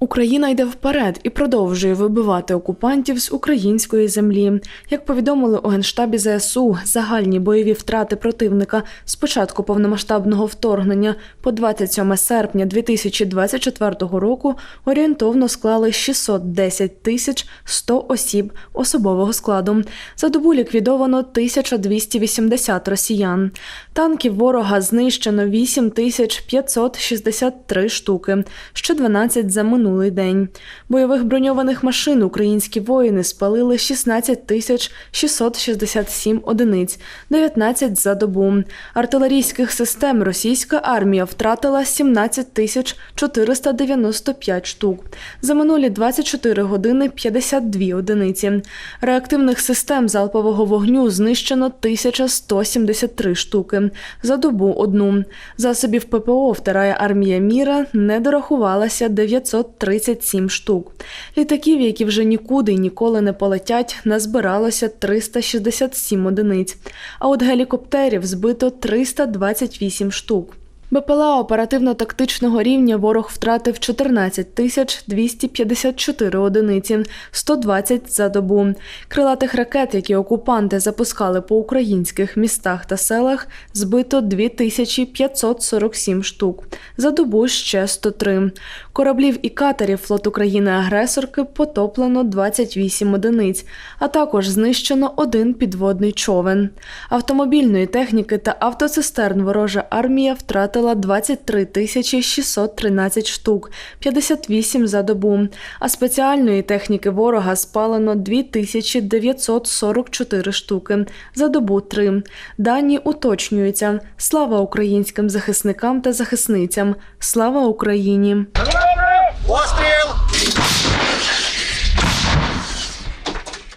Україна йде вперед і продовжує вибивати окупантів з української землі. Як повідомили у генштабі ЗСУ, загальні бойові втрати противника з початку повномасштабного вторгнення по 27 серпня 2024 року орієнтовно склали 610 тисяч 100 осіб особового складу. За добу ліквідовано 1280 росіян. Танків ворога знищено 8563 штуки, ще 12 за минулий день. Бойових броньованих машин українські воїни спалили 16 тисяч 667 одиниць, 19 за добу. Артилерійських систем російська армія втратила 17 тисяч 495 штук. За минулі 24 години 52 одиниці. Реактивних систем залпового вогню знищено 1173 штуки. За добу одну. Засобів ППО вторая армія міра не дорахувалася 937 штук. Літаків, які вже нікуди і ніколи не полетять, назбиралося 367 одиниць. А от гелікоптерів збито 328 штук. БПЛА оперативно-тактичного рівня ворог втратив 14 тисяч 254 одиниці, 120 за добу. Крилатих ракет, які окупанти запускали по українських містах та селах, збито 2547 штук. За добу ще 103. Кораблів і катерів флот України-агресорки потоплено 28 одиниць, а також знищено один підводний човен. Автомобільної техніки та автоцистерн ворожа армія втратила 23 тисячі 613 штук, 58 за добу, а спеціальної техніки ворога спалено 2944 штуки, за добу 3. Дані уточнюються. Слава українським захисникам та захисницям! Слава Україні!